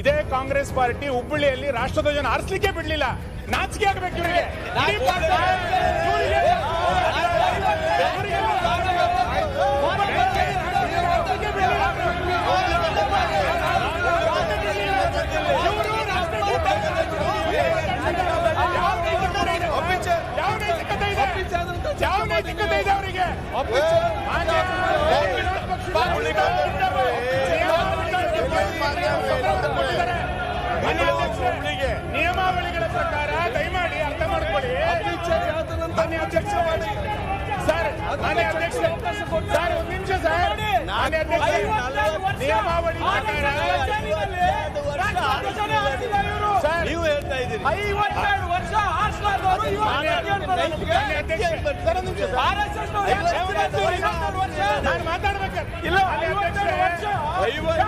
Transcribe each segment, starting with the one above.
ಇದೇ ಕಾಂಗ್ರೆಸ್ ಪಾರ್ಟಿ ಹುಬ್ಬಳ್ಳಿಯಲ್ಲಿ ರಾಷ್ಟ್ರಧ್ವಜನ ಆರಿಸಲಿಕ್ಕೆ ಬಿಡ್ಲಿಲ್ಲ. ನಾಚಿಕೆ ಆಗ್ಬೇಕು ಇವರಿಗೆ. ಯಾವ ನೈತಿಕತೆ ಇದೆ? ಯಾವ ನೈತಿಕತೆ ಇದೆ ಅವರಿಗೆ? ಪ್ರಕಾರ ದಯಮಾಡಿ ಅರ್ಥ ಮಾಡ್ಕೊಳ್ಳಿ. ಮಾನ್ಯ ಅಧ್ಯಕ್ಷ ಮಾಡಿ ಸರ್ ಮಾನ್ಯ ಅಧ್ಯಕ್ಷ ಸರ್ ಒಂದು ನಿಮಿಷ ಸರ್ ಮಾನ್ಯ ಅಧ್ಯಕ್ಷ ನಿಯಮಾವಳಿ ಪ್ರಕಾರ ನೀವು ಹೇಳ್ತಾ ಇದ್ದೀರಿ. ಐವತ್ತೆರಡು ವರ್ಷ. ನಾನು ಮಾತಾಡ್ಬೇಕಾದ್ರೆ ಇಲ್ಲ, ಐವತ್ತೆರಡು ವರ್ಷ. ಅಧ್ಯಕ್ಷರೇ,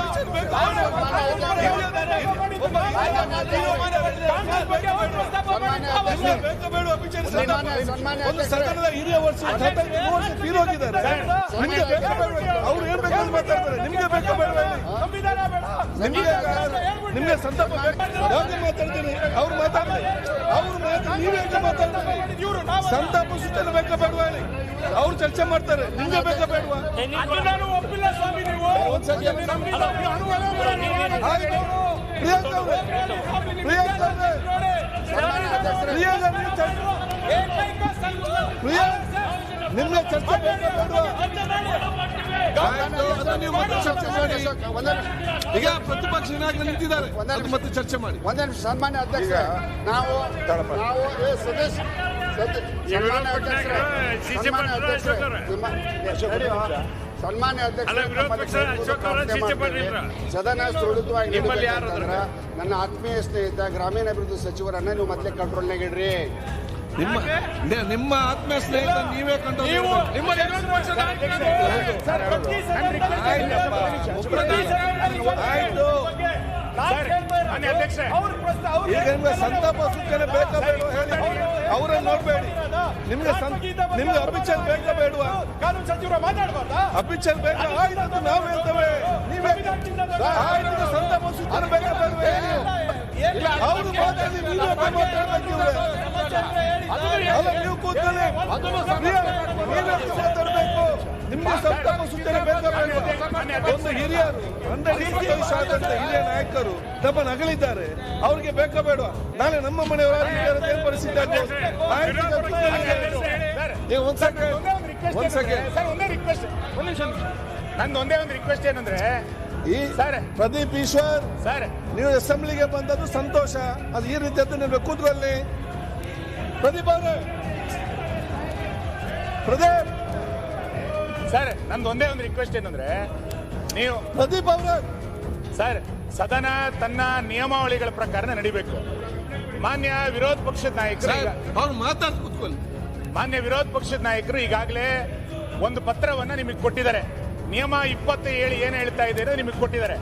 ಒಂದು ಸದನದ ಹಿರಿಯ ವರ್ಷ ತೀರೋಗಿದ್ದಾರೆ ನಿಮ್ಗೆ ಬೇಕಾ ಬೇಡ ಅವ್ರು ಏನ್ ಬೇಕಾದ್ರು ಮಾತಾಡ್ತಾರೆ ನಿಮ್ಗೆ ಬೇಕಾ ಬೇಡ ನಿಮ್ಗೆ ನಿಮ್ಗೆ ಸಂತಾಪ ಬೇಕಾ? ಯಾವ್ದು ಮಾತಾಡ್ತೀನಿ ಅವ್ರು ಮಾತಾಡ್ತಾರೆ ಅವ್ರು ಯಾಕೆ ಮಾತಾಡ್ತಾರೆ ಸಂತಾಪ ಸೂಚನೆ ಬೇಕಾ ಬೇಡವಾ ಹೇಳಿ ಅವ್ರು ಚರ್ಚೆ ಮಾಡ್ತಾರೆ. ನಿಮ್ಗೆ ಬೇಕಾ ಬೇಡವಾ? ಒಪ್ಪಿಲ್ಲ ಸ್ವಾಮಿ ನೀವು ಚರ್ಚೆ ಈಗ ಪ್ರತಿಪಕ್ಷ ಏನಾಗಲಿ ನಿಂತಿದ್ದಾರೆ ಮತ್ತೆ ಚರ್ಚೆ ಮಾಡಿ ಒಂದೇ ನಿಮಿಷ ಸನ್ಮಾನ್ಯ ಅಧ್ಯಕ್ಷ ನಾವು ನಾವು ಸತೀಶ್ ಸನ್ಮಾನ್ಯ ಅಧ್ಯಕ್ಷರೇ ಸನ್ಮಾನ್ಯ ಅಧ್ಯಕ್ಷ. ಸದನ ಸುಳಿತವಾಗಿ ನನ್ನ ಆತ್ಮೀಯ ಸ್ನೇಹಿತ ಗ್ರಾಮೀಣಾಭಿವೃದ್ಧಿ ಸಚಿವರನ್ನ ನೀವು ಮತ್ತೆ ಕಂಟ್ರೋಲ್ನಾಗ ಇಡ್ರಿ. ನಿಮ್ಮ ನಿಮ್ಮ ಆತ್ಮೀಯ ಸ್ನೇಹಿತ ನೀವೇ ಕಂಟ್ರೋಲ್ ನೀವು ನಿಮ್ಮ ಈಗ ನಿಮ್ಗೆ ಸಂತಾಪ ಸೂಚನೆ ಬೇಕಾ ಬೇಡವಾ ಹೇಳಿ ಅವರನ್ನು ನೋಡಬೇಡಿ. ನಿಮ್ಗೆ ನಿಮ್ಗೆ ಅಭಿಚಲ್ ಬೇಕಾ ಬೇಡವಾ ಕಾನೂನು ಸಚಿವರು ಮಾತಾಡಬಾರ್ದಾ? ಅಭಿಚಲ್ ಬೇಕಾ? ಆಯ್ತು ನಾವು ಹೇಳ್ತೇವೆ. ನೀವೇ ಆಯ್ತು ಸಂತಾಪ ಸೂಚನೆ ಬೇಕಾ ಬೇಡವಾ ಹೇಳಿ? ಅವ್ರು ಮಾತಾಡಿ? ಅಲ್ಲ ನೀವು ಕೂತ್ಕೊಳ್ಳಿ. ನೀವೇ ಮಾತಾಡ್ಬೇಕು ನಿಮ್ಗೆ ಸಂತಾಪ ಸೂಚನೆ ಬೇಕಾ ಬೇಡವಾ ಒಂದು ಹಿರಿಯರು ಇಪ್ಪತ್ತು ವರ್ಷ ಆದಂತ ಹಿರಿಯ ನಾಯಕರು ತಮ್ಮ ನಗಲಿದ್ದಾರೆ ಅವ್ರಿಗೆ ಬೇಕಾ ಬೇಡ. ನಾಳೆ ನಮ್ಮ ಮನೆಯವರ ಪರಿಸ್ಥಿತಿ ನೀವು ಒಂದ್ ಸೆಕೆಂಡ್ ಒಂದೇ ಒಂದು ರಿಕ್ವೆಸ್ಟ್ ಒಂದ್ ಸೆಕೆಂಡ್ ಒಂದೇ ರಿಕ್ವೆಸ್ಟ್ ಒಂದ್ ನಿಮಿಷ. ಒಂದ್ ನಂದು ಒಂದೇ ಒಂದು ರಿಕ್ವೆಸ್ಟ್ ಏನಂದ್ರೆ ಈ ಸರ್. ಪ್ರದೀಪ್ ಈಶ್ವರ್ ಸರ್. ನೀವು ಅಸೆಂಬ್ಲಿಗೆ ಬಂದದ್ದು ಸಂತೋಷ. ಅದು ಈ ರೀತಿ ಅದು ನೀವು ಕೂತ್ಕೊಳ್ಳಿ. ಪ್ರದೀಪ್ ಅವರೇ. ಪ್ರದೀಪ್. ಸರ್ ನಂದು ಒಂದೇ ಒಂದು ರಿಕ್ವೆಸ್ಟ್ ಏನಂದ್ರೆ ನೀವು ಪ್ರದೀಪ್ ಅವರೇ! ಸರ್ ಸದನ ತನ್ನ ನಿಯಮಾವಳಿಗಳ ಪ್ರಕಾರ ನಡಿಬೇಕು. ಮಾನ್ಯ ವಿರೋಧ ಪಕ್ಷದ ನಾಯಕರು ಮಾತಾಡ್ಕೊಳ್ಳಿ ಅವ್ರು ಮಾತಾಡ್ ಕೂತ್ಕೊಳ್ಳಿ. ಮಾನ್ಯ ವಿರೋಧ ಪಕ್ಷದ ನಾಯಕರು ಈಗಾಗಲೇ ಒಂದು ಪತ್ರವನ್ನ ನಿಮಗೆ ಕೊಟ್ಟಿದ್ದಾರೆ. ನಿಯಮ ಇಪ್ಪತ್ತು ಏಳು ಏನು ಹೇಳ್ತಾ ಇದ್ದೀರೋ ನಿಮಗೆ ಕೊಟ್ಟಿದ್ದಾರೆ.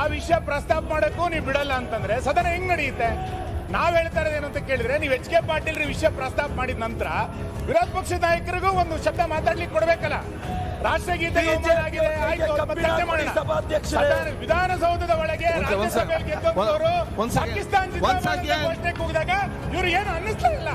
ಆ ವಿಷಯ ಪ್ರಸ್ತಾಪ ಮಾಡೋಕ್ಕೂ ನೀವು ಬಿಡಲ್ಲ ಅಂತಂದ್ರೆ ಸದನ ಹೆಂಗ್ ನಡೆಯುತ್ತೆ? ನಾವ್ ಹೇಳ್ತಾ ಇರೋದೇನು ಅಂತ ಕೇಳಿದ್ರೆ ನೀವು ಎಚ್ ಕೆ ಪಾಟೀಲ್ ವಿಷಯ ಪ್ರಸ್ತಾಪ ಮಾಡಿದ ನಂತರ ವಿರೋಧ ಪಕ್ಷ ನಾಯಕರಿಗೂ ಒಂದು ಶಬ್ದ ಮಾತಾಡ್ಲಿಕ್ಕೆ ಕೊಡ್ಬೇಕಲ್ಲ. ರಾಷ್ಟ್ರಗೀತೆ ವಿಧಾನಸೌಧದ ಒಳಗೆ. ಪಾಕಿಸ್ತಾನ. ಘೋಷಣೆ ಕೂಗಿದಾಗ ಇವ್ರು ಏನು ಅನ್ನಿಸ್ತಾ ಇಲ್ಲ.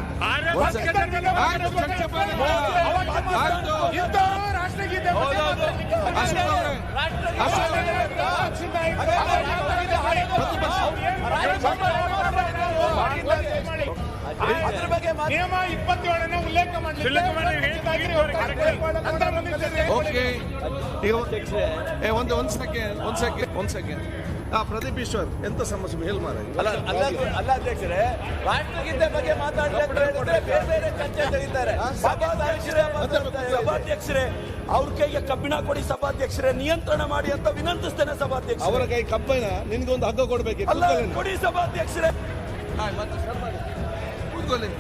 ಅದ್ರ ಬಗ್ಗೆ. ನಿಯಮ ಇಪ್ಪತ್ತೇಳನ್ನ ಉಲ್ಲೇಖ ಮಾಡಿ ಓಕೆ ಒಂದು ಒಂದ್ ಸೆಕೆಂಡ್ ಒಂದ್ ಸೆಕೆಂಡ್ ಒಂದ್ ಸೆಕೆಂಡ್ ಹಾ ಪ್ರದೀಪ್ ಈಶ್ವರ್ ಎಂತ ಸಮಸ್ಯೆ ಹೇಳಿ ಮಾರ ಅಲ್ಲ ಅಲ್ಲ ಅಲ್ಲ ಅಧ್ಯಕ್ಷರೇ ರಾಷ್ಟ್ರಗೀತೆ ಬಗ್ಗೆ ಸಭಾಧ್ಯಕ್ಷರೇ ಅವ್ರ ಕೈಗೆ ಕಬ್ಬಿಣ ಕೊಡಿ ಸಭಾಧ್ಯಕ್ಷರೇ ನಿಯಂತ್ರಣ ಮಾಡಿ ಅಂತ ವಿನಂತಿಸ್ತೇನೆ ಸಭಾಧ್ಯಕ್ಷ ಅವರ ಕೈ ಕಬ್ಬಿಣ ನಿನ್ಗೊಂದು ಹಗ್ಗ ಕೊಡ್ಬೇಕು ಅಲ್ಲ ಕೊಡಿ ಸಭಾಧ್ಯಕ್ಷರೇ.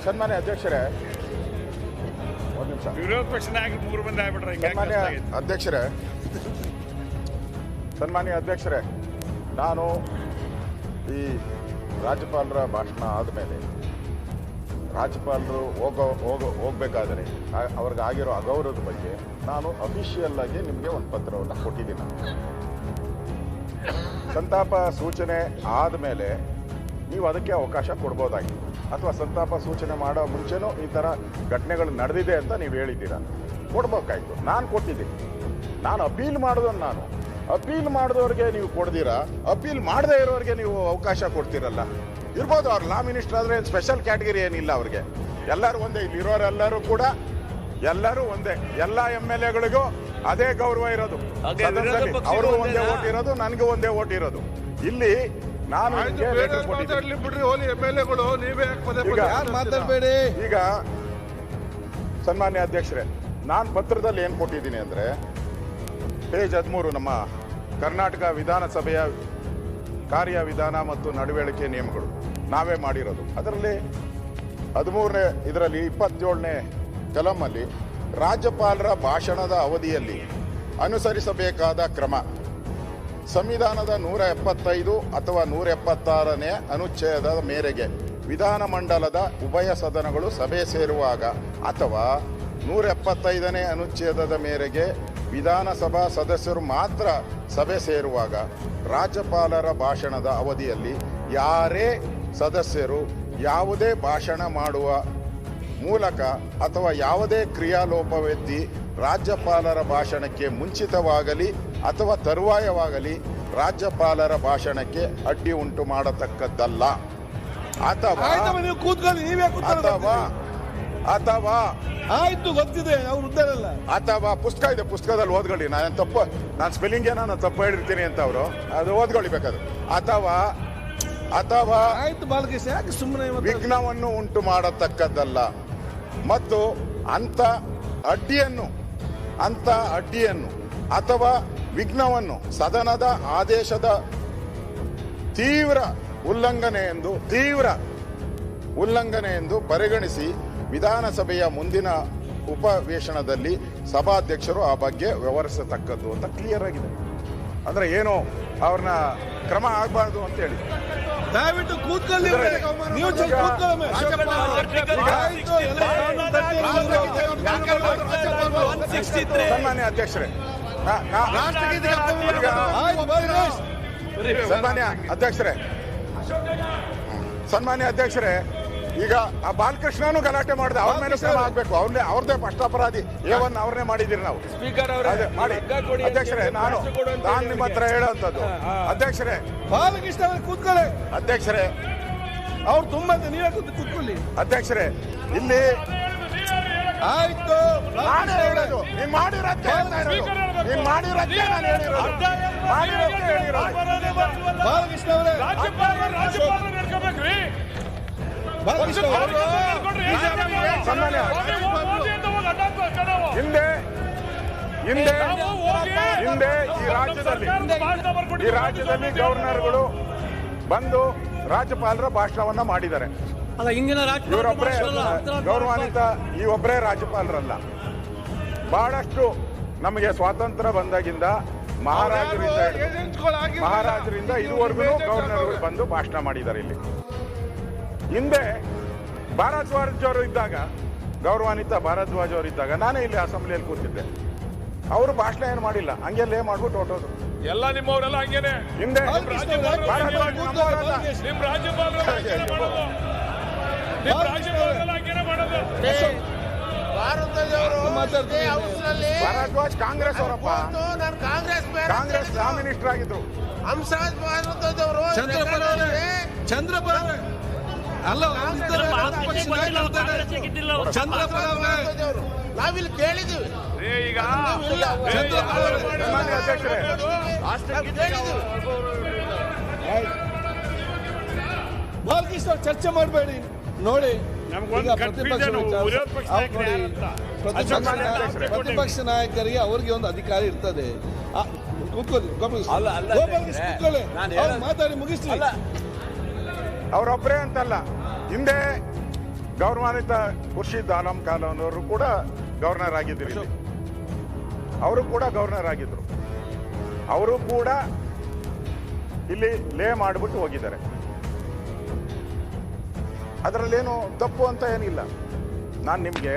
ಸನ್ಮಾನ್ಯ. ಅಧ್ಯಕ್ಷರೇ. ವಿರೋಧ ಪಕ್ಷ ನಾಯಕರು ಮೂರು ಮಂದಿ ಆಗ್ಬಿಟ್ರೆ ಸನ್ಮಾನ್ಯ. ಅಧ್ಯಕ್ಷರೇ. ಸನ್ಮಾನ್ಯ ಅಧ್ಯಕ್ಷರೇ. ನಾನು ಈ ರಾಜ್ಯಪಾಲರ ಭಾಷಣ ಆದಮೇಲೆ ರಾಜ್ಯಪಾಲರು ಹೋಗೋ ಹೋಗೋ, ಹೋಗಬೇಕಾದರೆ ಅವ್ರಿಗಾಗಿರೋ ಅಗೌರವದ ಬಗ್ಗೆ ನಾನು ಅಫಿಷಿಯಲ್ ಆಗಿ ನಿಮಗೆ ಒಂದು ಪತ್ರವನ್ನು ಕೊಟ್ಟಿದ್ದೀನಿ. ಸಂತಾಪ ಸೂಚನೆ ಆದಮೇಲೆ ನೀವು ಅದಕ್ಕೆ ಅವಕಾಶ ಕೊಡ್ಬೋದಾಗಿತ್ತು ಅಥವಾ ಸಂತಾಪ ಸೂಚನೆ ಮಾಡೋ ಮುಂಚೆನೂ ಈ ಥರ ಘಟನೆಗಳು ನಡೆದಿದೆ ಅಂತ ನೀವು ಹೇಳಿದ್ದೀರ? ಕೊಡ್ಬೇಕಾಯ್ತು. ನಾನು ಕೊಟ್ಟಿದ್ದೀನಿ. ನಾನು ಅಪೀಲ್ ಮಾಡೋದನ್ನು ನಾನು ಅಪೀಲ್ ಮಾಡಿದವ್ರಿಗೆ ನೀವು ಕೊಡ್ದಿರಾ ಅಪೀಲ್ ಮಾಡದೇ ಇರೋರಿಗೆ ನೀವು ಅವಕಾಶ ಕೊಡ್ತೀರಲ್ಲ? ಇರ್ಬೋದು ಅವ್ರು ಲಾ ಮಿನಿಸ್ಟರ್ ಆದರೆ ಸ್ಪೆಷಲ್ ಕ್ಯಾಟಗರಿ ಏನಿಲ್ಲ ಅವ್ರಿಗೆ. ಎಲ್ಲರೂ ಒಂದೇ ಇಲ್ಲಿ ಇರೋರೆಲ್ಲರೂ ಕೂಡ ಎಲ್ಲರೂ ಒಂದೇ. ಎಲ್ಲ ಎಂ ಎಲ್ ಎಗಳಿಗೂ ಅದೇ ಗೌರವ ಇರೋದು. ಅವ್ರಿಗೂ ಒಂದೇ? ಓಟ್ ಇರೋದು ನನಗೂ ಒಂದೇ ಓಟ್ ಇರೋದು. ಇಲ್ಲಿ ನಾನು ಮಾತಾಡಬೇಡಿ? ಈಗ ಸನ್ಮಾನ್ಯ ಅಧ್ಯಕ್ಷರೇ ನಾನು ಪತ್ರದಲ್ಲಿ ಏನು ಕೊಟ್ಟಿದ್ದೀನಿ ಅಂದರೆ ಪೇಜ್ ಹದಿಮೂರು ನಮ್ಮ ಕರ್ನಾಟಕ ವಿಧಾನಸಭೆಯ ಕಾರ್ಯವಿಧಾನ ಮತ್ತು ನಡವಳಿಕೆ ನಿಯಮಗಳು. ನಾವೇ ಮಾಡಿರೋದು. ಅದರಲ್ಲಿ ಹದಿಮೂರನೇ, ಇದರಲ್ಲಿ ಇಪ್ಪತ್ತೇಳನೇ ಕಲಮಲ್ಲಿ ರಾಜ್ಯಪಾಲರ ಭಾಷಣದ ಅವಧಿಯಲ್ಲಿ ಅನುಸರಿಸಬೇಕಾದ ಕ್ರಮ. ಸಂವಿಧಾನದ ನೂರ ಎಪ್ಪತ್ತೈದು ಅಥವಾ ನೂರ ಎಪ್ಪತ್ತಾರನೇ ಅನುಚ್ಛೇದದ ಮೇರೆಗೆ ವಿಧಾನಮಂಡಲದ ಉಭಯ ಸದನಗಳು ಸಭೆ ಸೇರುವಾಗ ಅಥವಾ ನೂರ ಎಪ್ಪತ್ತೈದನೇ ಅನುಚ್ಛೇದದ ಮೇರೆಗೆ ವಿಧಾನಸಭಾ ಸದಸ್ಯರು ಮಾತ್ರ ಸಭೆ ಸೇರುವಾಗ ರಾಜ್ಯಪಾಲರ ಭಾಷಣದ ಅವಧಿಯಲ್ಲಿ ಯಾರೇ ಸದಸ್ಯರು ಯಾವುದೇ ಭಾಷಣ ಮಾಡುವ ಮೂಲಕ ಅಥವಾ ಯಾವುದೇ ಕ್ರಿಯಾಲೋಪವೆತ್ತಿ ರಾಜ್ಯಪಾಲರ ಭಾಷಣಕ್ಕೆ ಮುಂಚಿತವಾಗಲಿ ಅಥವಾ ತರುವಾಯವಾಗಲಿ ರಾಜ್ಯಪಾಲರ ಭಾಷಣಕ್ಕೆ ಅಡ್ಡಿ ಉಂಟು ಮಾಡತಕ್ಕದ್ದಲ್ಲ. ಅಥವಾ ಅಥವಾ ಅಥವಾ ಆಯ್ತು ಗೊತ್ತಿದೆ ಅವ್ರು ಉದ್ದಾರಲ್ಲ. ಅಥವಾ ಪುಸ್ತಕ ಇದೆ ಪುಸ್ತಕದಲ್ಲಿ ಓದ್ಕೊಳ್ಳಿ. ನಾನು ತಪ್ಪು ನಾನು ಸ್ಪೆಲ್ಲಿಂಗ್ ನಾನು ತಪ್ಪು ಹೇಳಿರ್ತೀನಿ ಅಂತ ಅವರು. ಅದು ಓದ್ಕೊಳ್ಳಿ ಬೇಕಾದ್ರೆ ಅಥವಾ ಅಥವಾ ಆಯ್ತು ಬಾಲಕೃಷ್ಣ ಯಾಕೆ ಸುಮ್ಮನೆ ವಿಘ್ನವನ್ನು ಉಂಟು ಮಾಡತಕ್ಕದ್ದಲ್ಲ. ಮತ್ತು ಅಂತ ಅಡ್ಡಿಯನ್ನು ಅಂತ ಅಡ್ಡಿಯನ್ನು ಅಥವಾ ವಿಘ್ನವನ್ನು ಸದನದ ಆದೇಶದ ತೀವ್ರ ಉಲ್ಲಂಘನೆ ಎಂದು ತೀವ್ರ ಉಲ್ಲಂಘನೆ ಎಂದು ಪರಿಗಣಿಸಿ ವಿಧಾನಸಭೆಯ ಮುಂದಿನ ಉಪವೇಶನದಲ್ಲಿ ಸಭಾಧ್ಯಕ್ಷರು ಆ ಬಗ್ಗೆ ವ್ಯವಹರಿಸತಕ್ಕದ್ದು ಅಂತ ಕ್ಲಿಯರ್ ಆಗಿದೆ. ಅಂದ್ರೆ ಏನು ಅವ್ರನ್ನ ಕ್ರಮ ಆಗಬಾರದು ಅಂತ ಹೇಳಿ. ದಯವಿಟ್ಟು ಕೂತ್ಕೊಳ್ಳಿ ನೀವು ಸನ್ಮಾನ್ಯ ಅಧ್ಯಕ್ಷರೇ ಸನ್ಮಾನ್ಯ ಅಧ್ಯಕ್ಷರೇ ಸನ್ಮಾನ್ಯ ಅಧ್ಯಕ್ಷರೇ ಈಗ ಆ ಬಾಲಕೃಷ್ಣನು ಗಲಾಟೆ ಮಾಡಿದೆ. ಅವ್ರ ಮೇಲೆ ಕ್ರಮ ಆಗ್ಬೇಕು. ಅವ್ರನ್ನೇ ಅವ್ರದೇ ಫಸ್ಟ್ ಅಪರಾಧಿ. ಏವನ್ ಅವ್ರನ್ನೇ ಮಾಡಿದಿರಿ ನಾವು. ಸ್ಪೀಕರ್ ಅವರೇ ಮಾಡಿ. ಅಧ್ಯಕ್ಷರೇ ನಾನು ನಾನು ನಿಮ್ಮ ಹತ್ರ ಹೇಳುವಂತದ್ದು ಅಧ್ಯಕ್ಷರೇ. ಬಾಲಕೃಷ್ಣ ಅವರು ಕೂತ್ಕೊಳ್ಳಿ. ಅಧ್ಯಕ್ಷರೇ. ಅವ್ರು ತುಂಬಾ ನೀವೇ ಕೂತು ಕೂತ್ಕೊಳ್ಳಿ. ಅಧ್ಯಕ್ಷರೇ ಇಲ್ಲಿ ಆಯ್ತು. ನಾನೇ ಹೇಳೋದು. ನೀನ್ ಇರೋದು. ನೀನ್ ಮಾಡಿರೋದೇ ನಾನು ಹೇಳಿರೋದು. ಮಾಡಿರೋದೇ ಹೇಳಿರೋದು. ಬಾಲಕೃಷ್ಣ ಅವರೇ. ಹಿಂದೆ ಹಿಂದೆ ಹಿಂದೆ ಈ ರಾಜ್ಯದಲ್ಲಿ ಈ ರಾಜ್ಯದಲ್ಲಿ ಗವರ್ನರ್ಗಳು ಬಂದು ರಾಜ್ಯಪಾಲರ ಭಾಷಣವನ್ನ ಮಾಡಿದ್ದಾರೆ. ಇವರೊಬ್ಬರೇ ಗೌರವಾನ್ವಿತ ಈ ಒಬ್ಬರೇ ರಾಜ್ಯಪಾಲರಲ್ಲ. ಬಹಳಷ್ಟು ನಮಗೆ ಸ್ವಾತಂತ್ರ್ಯ ಬಂದಾಗಿಂದ ಮಹಾರಾಜರಿಂದ ಮಹಾರಾಜರಿಂದ ಇದುವರೆಗೂ ಗವರ್ನರ್ಗಳು ಬಂದು ಭಾಷಣ ಮಾಡಿದ್ದಾರೆ ಇಲ್ಲಿ. ಹಿಂದೆ ಭಾರದ್ವಾಜ್ ಅವರು ಇದ್ದಾಗ ಗೌರವಾನ್ವಿತ ಭಾರದ್ವಾಜ್ ಅವರು ಇದ್ದಾಗ ನಾನೇ ಇಲ್ಲಿ ಅಸೆಂಬ್ಲಿಯಲ್ಲಿ ಕೂತಿದ್ದೆ. ಅವರು ಭಾಷಣ ಏನು ಮಾಡಿಲ್ಲ. ಹಂಗೆಲ್ಲೇ ಮಾಡ್ಬಿಟ್ಟು ಹೊಟ್ಟೋದು ಎಲ್ಲ ನಿಮ್ಮವರೆಲ್ಲ ಹಂಗೇನೆ. ಹಿಂದೆ ಭಾರದ್ವಾಜ್ ಭಾರದ್ವಾಜ್ ಕಾಂಗ್ರೆಸ್ ಅವರಪ್ಪ. ನಾನು ಕಾಂಗ್ರೆಸ್ ಕಾಂಗ್ರೆಸ್ ಲಾ ಮಿನಿಸ್ಟರ್ ಆಗಿದ್ರು. ಹಂಸರಾಜ್ ಭಾರತದವರು ಅವರು ಅವರೇ ಅಲ್ಲ. ನಾವಿಲ್ಲಿ ಕೇಳಿದೀವಿ ಈಗ ಬಾಲಕೃಷ್ಣ ಚರ್ಚೆ ಮಾಡಬೇಡಿ. ನೋಡಿ ಪ್ರತಿಪಕ್ಷ ನಾಯಕರಿಗೆ ಅವ್ರಿಗೆ ಒಂದು ಅಧಿಕಾರ ಇರ್ತದೆ. ಕೂತ್ಕೊಳ್ಳಿ ಮಾತಾಡಿ ಮುಗಿಸ್ತೀನಿ ಅಲ್ಲ ಅವರೊಬ್ಬರೇ ಅಂತಲ್ಲ. ಹಿಂದೆ ಗೌರವಾನ್ವಿತ ಖುರ್ಷಿದ್ ಆಲಂ ಖಾನ್ ಅವರು ಕೂಡ ಗವರ್ನರ್ ಆಗಿದ್ರು ಅವರು ಕೂಡ ಗವರ್ನರ್ ಆಗಿದ್ರು. ಅವರು ಕೂಡ ಇಲ್ಲಿ ಲೇ ಮಾಡಿಬಿಟ್ಟು ಹೋಗಿದ್ದಾರೆ. ಅದರಲ್ಲೇನು ತಪ್ಪು ಅಂತ ಏನಿಲ್ಲ. ನಾನು ನಿಮಗೆ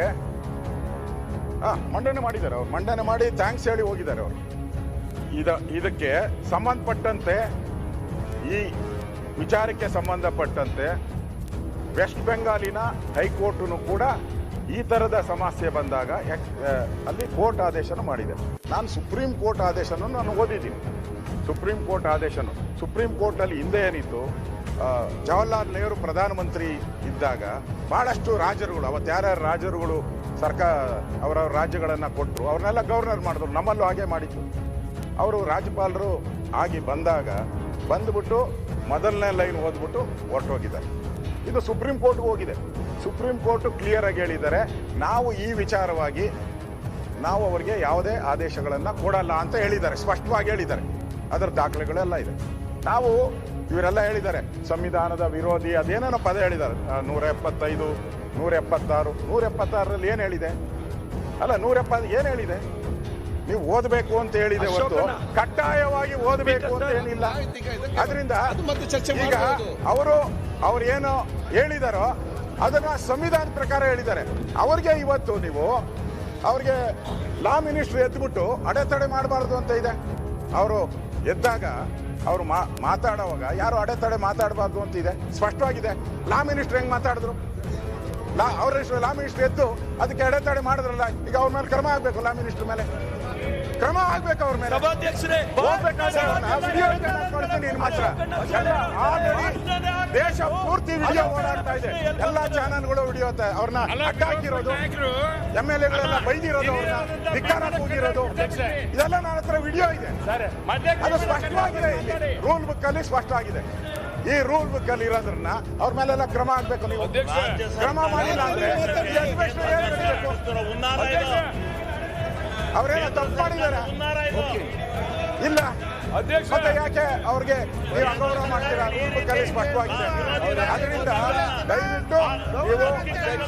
ಹಾ ಮಂಡನೆ ಮಾಡಿದ್ದಾರೆ ಅವ್ರು. ಮಂಡನೆ ಮಾಡಿ ಥ್ಯಾಂಕ್ಸ್ ಹೇಳಿ ಹೋಗಿದ್ದಾರೆ ಅವರು. ಇದ, ಇದಕ್ಕೆ ಸಂಬಂಧಪಟ್ಟಂತೆ ಈ ವಿಚಾರಕ್ಕೆ ಸಂಬಂಧಪಟ್ಟಂತೆ ವೆಸ್ಟ್ ಬೆಂಗಾಲಿನ ಹೈಕೋರ್ಟ್ನು ಕೂಡ ಈ ಥರದ ಸಮಸ್ಯೆ ಬಂದಾಗ ಅಲ್ಲಿ ಕೋರ್ಟ್ ಆದೇಶನ ಮಾಡಿದೆ. ನಾನು ಸುಪ್ರೀಂ ಕೋರ್ಟ್ ಆದೇಶನ ನಾನು ಓದಿದ್ದೀನಿ. Supreme court ಆದೇಶನು. ಸುಪ್ರೀಂ ಕೋರ್ಟಲ್ಲಿ ಹಿಂದೆ ಏನಿತ್ತು ಜವಾಹರ್ಲಾಲ್ ನೆಹರು ಪ್ರಧಾನಮಂತ್ರಿ ಇದ್ದಾಗ ಭಾಳಷ್ಟು ರಾಜರುಗಳು ಅವತ್ತು ಯಾರ್ಯಾರು ರಾಜರುಗಳು ಸರ್ಕಾರ ಅವರವ್ರ ರಾಜ್ಯಗಳನ್ನು ಕೊಟ್ಟರು ಅವ್ರನ್ನೆಲ್ಲ ಗವರ್ನರ್ ಮಾಡಿದ್ರು, ನಮ್ಮಲ್ಲೂ ಹಾಗೆ ಮಾಡಿದ್ರು. ಅವರು ರಾಜ್ಯಪಾಲರು ಆಗಿ ಬಂದಾಗ ಬಂದ್ಬಿಟ್ಟು ಮೊದಲನೇ ಲೈನ್ ಓದ್ಬಿಟ್ಟು ಹೊರಟೋಗಿದ್ದಾರೆ ಇದು ಸುಪ್ರೀಂ ಕೋರ್ಟ್ಗೆ ಹೋಗಿದೆ. ಸುಪ್ರೀಂ ಕೋರ್ಟ್ ಕ್ಲಿಯರ್ ಆಗಿ ಹೇಳಿದ್ದಾರೆ. ನಾವು ಈ ವಿಚಾರವಾಗಿ ನಾವು ಅವರಿಗೆ ಯಾವುದೇ ಆದೇಶಗಳನ್ನು ಕೊಡಲ್ಲ ಅಂತ ಹೇಳಿದ್ದಾರೆ. ಸ್ಪಷ್ಟವಾಗಿ ಹೇಳಿದ್ದಾರೆ. ಅದರ ದಾಖಲೆಗಳೆಲ್ಲ ಇದೆ. ನಾವು ಇವರೆಲ್ಲ ಹೇಳಿದ್ದಾರೆ. ಸಂವಿಧಾನದ ವಿರೋಧಿ ಅದೇನೇನೋ ಪದ ಹೇಳಿದ್ದಾರೆ. ನೂರ ಎಪ್ಪತ್ತೈದು ನೂರ ಎಪ್ಪತ್ತಾರು ನೂರ ಎಪ್ಪತ್ತಾರರಲ್ಲಿ ಏನು ಹೇಳಿದೆ? ಅಲ್ಲ ನೂರ ಎಪ್ಪತ್ತು ಏನು ಹೇಳಿದೆ? ನೀವು ಓದಬೇಕು ಅಂತ ಹೇಳಿದೆ ಹೊರತು ಕಡ್ಡಾಯವಾಗಿ ಓದಬೇಕು ಅಂತ ಏನಿಲ್ಲ. ಅದರಿಂದ ಈಗ ಅವರು ಅವ್ರು ಏನು ಹೇಳಿದಾರೋ ಅದನ್ನ ಸಂವಿಧಾನ ಪ್ರಕಾರ ಹೇಳಿದ್ದಾರೆ. ಅವ್ರಿಗೆ ಇವತ್ತು ನೀವು ಅವ್ರಿಗೆ ಲಾ ಮಿನಿಸ್ಟ್ರಿ ಎದ್ಬಿಟ್ಟು ಅಡೆತಡೆ ಮಾಡಬಾರ್ದು ಅಂತ ಇದೆ. ಅವರು ಎದ್ದಾಗ ಅವರು ಮಾತಾಡುವಾಗ ಯಾರು ಅಡೆತಡೆ ಮಾತಾಡಬಾರ್ದು ಅಂತ ಇದೆ. ಸ್ಪಷ್ಟವಾಗಿದೆ. ಲಾ ಮಿನಿಸ್ಟ್ರಿ ಹೆಂಗ್ ಮಾತಾಡಿದ್ರು? ಲಾ ಅವ್ರ ಲಾ ಮಿನಿಸ್ಟ್ರಿ ಎದ್ದು ಅದಕ್ಕೆ ಅಡೆತಡೆ ಮಾಡಿದ್ರಲ್ಲ ಈಗ ಅವ್ರ ಮೇಲೆ ಕ್ರಮ ಆಗ್ಬೇಕು ಲಾ ಮಿನಿಸ್ಟ್ರಿ ಮೇಲೆ. ಕ್ರಮ ಆಗ್ಬೇಕು ಅವ್ರ ಮೇಲೆ. ಸಭಾಧ್ಯಕ್ಷರೇ. ಆಲ್ರೆಡಿ ದೇಶ ಪೂರ್ತಿ ವಿಡಿಯೋ ಓಡಾಡ್ತಾ ಇದೆ. ಎಲ್ಲಾ ಚಾನಲ್ಗಳು ವಿಡಿಯೋ ಅವ್ರನ್ನ ಅಡ್ಡ ಹಾಕಿರೋದು ಎಂ ಎಲ್ ಎಗಳೆಲ್ಲ ಬೈದಿರೋದು ಅವ್ರನ್ನ ಧಿಕ್ಕಾರ ಕೂಗಿರೋದು. ಇದೆಲ್ಲ ನನ್ನ ಹತ್ರ ವಿಡಿಯೋ ಇದೆ. ಅದು ಸ್ಪಷ್ಟವಾಗಿದೆ ಇಲ್ಲಿ. ರೂಲ್ ಬುಕ್ ಅಲ್ಲಿ ಸ್ಪಷ್ಟವಾಗಿದೆ. ಈ ರೂಲ್ ಬುಕ್ ಅಲ್ಲಿ ಇರೋದ್ರನ್ನ ಅವ್ರ ಮೇಲೆಲ್ಲ ಕ್ರಮ ಆಗ್ಬೇಕು ನೀವು. ಕ್ರಮ ಮಾಡಿಲ್ಲ ಅಂದ್ರೆ ಅವ್ರೇನೋ ತಪ್ಪು ಮಾಡಿದ್ದಾರೆ. ಇಲ್ಲ. ಮತ್ತೆ ಯಾಕೆ ಅವ್ರಿಗೆ ನೀವು ಅಗೌರವ ಮಾಡ್ತೀರಾ? ಬುಕ್ ಸ್ಪಷ್ಟವಾಗಿದೆ ಅದರಿಂದ ದಯವಿಟ್ಟು ನೀವು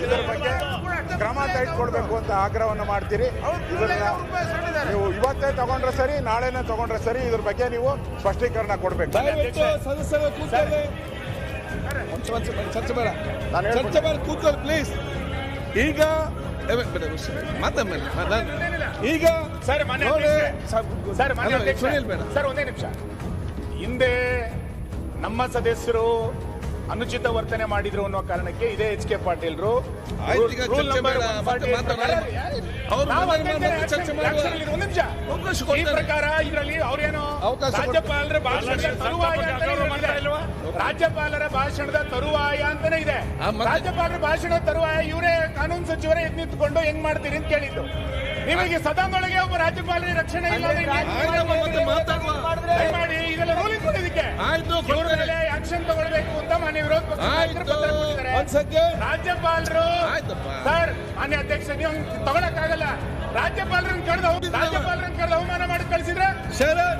ಇದ್ರ ಬಗ್ಗೆ ಕ್ರಮ ತೆಗೆದುಕೊಳ್ಬೇಕು ಅಂತ ಆಗ್ರಹವನ್ನು ಮಾಡ್ತೀರಿ. ಇದನ್ನ ನೀವು ಇವತ್ತೇ ತಗೊಂಡ್ರೆ ಸರಿ ನಾಳೆನೇ ತಗೊಂಡ್ರೆ ಸರಿ ಇದ್ರ ಬಗ್ಗೆ ನೀವು ಸ್ಪಷ್ಟೀಕರಣ ಕೊಡ್ಬೇಕು. ಚರ್ಚೆ ಬೇಡ. ನಾನು ಚರ್ಚೆ ಬೇಡ ಕೂತ್ಕೊಳ್ಳಿ ಪ್ಲೀಸ್ ಈಗ ಮಾತಾಡ್- ಈಗ ಸರ್ ಮಾನ್ಯ ಅಧ್ಯಕ್ಷರೇ. ಸರ್ ಮಾನ್ಯ ಅಧ್ಯಕ್ಷರೇ. ಸರ್ ಒಂದೇ ನಿಮಿಷ. ಹಿಂದೆ ನಮ್ಮ ಸದಸ್ಯರು ಅನುಚಿತ ವರ್ತನೆ ಮಾಡಿದ್ರು ಅನ್ನೋ ಕಾರಣಕ್ಕೆ ಇದೇ ಎಚ್ ಕೆ ಪಾಟೀಲ್ರು. ಆಯ್ತು, ರೂಲ್ ಚರ್ಚೆ ನಂಬರ್ ಬೇಡ, ಮತ್ತೆ 148 ಮಾತಾಡೋಣ. ಪ್ರಕಾರ- ಇದರಲ್ಲಿ ಅವ್ರೇನು ರಾಜ್ಯಪಾಲರ ಭಾಷಣದ ತರುವಾಯ ಅಂತಾನೆ ಇದೆ. ರಾಜ್ಯಪಾಲರ ಭಾಷಣದ ತರುವಾಯ ಅಂತಾನೆ ಇದೆ. ರಾಜ್ಯಪಾಲರ ಭಾಷಣದ ತರುವಾಯ ಇವರೇ ಕಾನೂನು ಸಚಿವರೇ ಎದ್ ನಿಂತ್ಕೊಂಡು ಹೆಂಗ್ ಮಾಡ್ತೀರಿ ಅಂತ ಕೇಳಿದ್ದು. ನಿಮಗೆ ಸದನದೊಳಗೆ ಒಬ್ಬ ರಾಜ್ಯಪಾಲರ ರಕ್ಷಣೆ ಇಲ್ಲ ಮಾತಾಡುವ. ಇದೆಲ್ಲ ರೂಲಿಂಗ್ ಕೊಡೋದಕ್ಕೆ. ಆಕ್ಷನ್ ತಗೊಳ್ಬೇಕು ಅಂತ ಮಾನ್ಯ ವಿರೋಧ ಪಕ್ಷ ರಾಜ್ಯಪಾಲರು. ಸರ್ ಮಾನ್ಯ ಅಧ್ಯಕ್ಷ ನೀವು ತಗೊಳಕ್ಕಾಗಲ್ಲ. ರಾಜ್ಯಪಾಲರನ್ನ ಹೋಗಿ ರಾಜ್ಯಪಾಲರನ್ನು ಕರೆದು ಅವಮಾನ ಮಾಡಿ ಕಳಿಸಿದ್ರೆ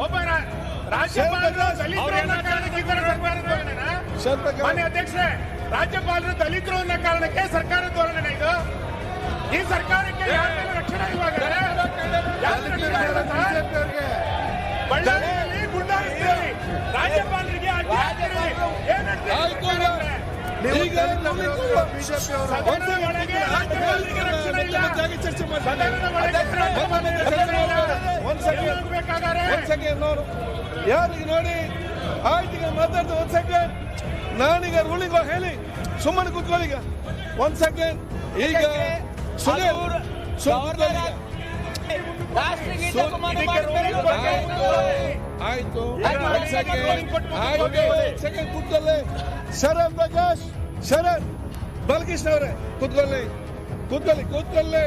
ಒಬ್ಬ ರಾಜ್ಯಪಾಲರು ದಲಿತರು? ಮಾನ್ಯ ಅಧ್ಯಕ್ಷರೇ ರಾಜ್ಯಪಾಲರು ದಲಿತರು ಅನ್ನೋ ಕಾರಣಕ್ಕೆ ಸರ್ಕಾರದ ಧೋರಣೆ ಇದು? ಈ ಸರ್ಕಾರಕ್ಕೆ ರಕ್ಷಣೆ ಸರ್? ಬಳ್ಳಾರಿಯಲ್ಲಿ ಗುಂಡಾರಿಸ್ತೀರಿ ರಾಜ್ಯಪಾಲರಿಗೆ ಯಾರಿಗೆ ನೋಡಿ ಆಯ್ತು ಈಗ ಮಾತಾಡ್ದು ಒಂದ್ ಸೆಕೆಂಡ್ ನಾನೀಗ ರೂಲಿಂಗ್ ಹೇಳಿ ಸುಮ್ಮನೆ ಕೂತ್ಕೊಳ್ಳಿ ಈಗ ಒಂದ್ ಸೆಕೆಂಡ್ ಈಗ ಆಯ್ತು ಕೂತ್ಕೊಳ್ಳಿ ಶರಣ್ ಪ್ರಕಾಶ್ ಶರಣ್ ಬಲ್ಕೃಷ್ಣ ಅವರೇ ಕೂತ್ಕೊಳ್ಳಿ ಕೂತ್ಕೊಳ್ಳಿ ಕೂತ್ಕೊಳ್ಳಿ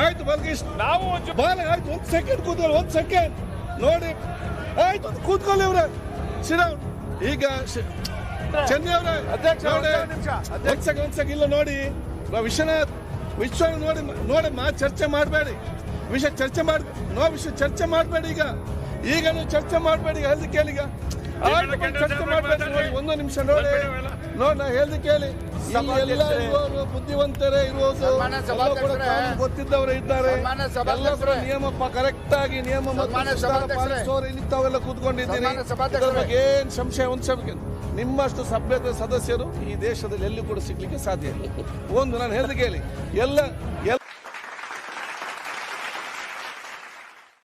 ಆಯ್ತು ಬಲ್ಕೃಷ್ಣ ನಾವು ಬಾಲ ಆಯ್ತು ಒಂದ್ ಸೆಕೆಂಡ್ ಕೂತ್ಕೊಳ್ಳಿ ಒಂದ್ ಸೆಕೆಂಡ್ ನೋಡಿ ಆಯ್ತು ಕೂತ್ಕೊಳ್ಳಿ ಅವ್ರೆ ಶ್ರೀರಾಮ್ ಈಗ ಚೆನ್ನೈ ಅವರೇ ಅಧ್ಯಕ್ಷ, ನೋಡಿ ಒಂದೇ ಸೆಕೆಂಡ್ ಒಂದ್ ಸೆಕೆಂಡ್ ಇಲ್ಲ ನೋಡಿ ವಿಶ್ವನಾಥ್ ವಿಶ್ವ ನೋಡಿ ನೋಡಿ ಮಾ ಚರ್ಚೆ ಮಾಡಬೇಡಿ. ವಿಷಯ ಚರ್ಚೆ ಮಾಡ ನೋ ವಿಷಯ ಚರ್ಚೆ ಮಾಡಬೇಡಿ ಈಗ. ಈಗ ನೀವು ಚರ್ಚೆ ಮಾಡಬೇಡಿ ಈಗ ಕೇಳಿ ಕೇಳಿಗ ಆಯ್ತು, ಚರ್ಚೆ ಮಾಡಬೇಡಿ ನೋಡಿ ಒಂದು ನಿಮಿಷ ನೋಡಿ. ನೋಡಿ ನಾ ಹೇಳ್ದು ಕೇಳಿ. ಬುದ್ಧಿವಂತರೇ ಇರುವುದು ಗೊತ್ತಿದ್ದವರೇ ಇದ್ದಾರೆ. ನಿಯಮ ಕರೆಕ್ಟ್ ಆಗಿ ನಿಯಮ ಮತ್ತು ಕೂತ್ಕೊಂಡಿದ್ದೀನಿ ಏನ್ ಸಂಶಯ ಒಂದು ಸಂಶಯ ನಿಮ್ಮಷ್ಟು ಸಭ್ಯತೆ ಸದಸ್ಯರು ಈ ದೇಶದಲ್ಲಿ ಎಲ್ಲಿ ಕೂಡ ಸಿಗ್ಲಿಕ್ಕೆ ಸಾಧ್ಯ ಇಲ್ಲ. ಒಂದು ನಾನು ಹೇಳಿದ ಕೇಳಿ. ಎಲ್ಲ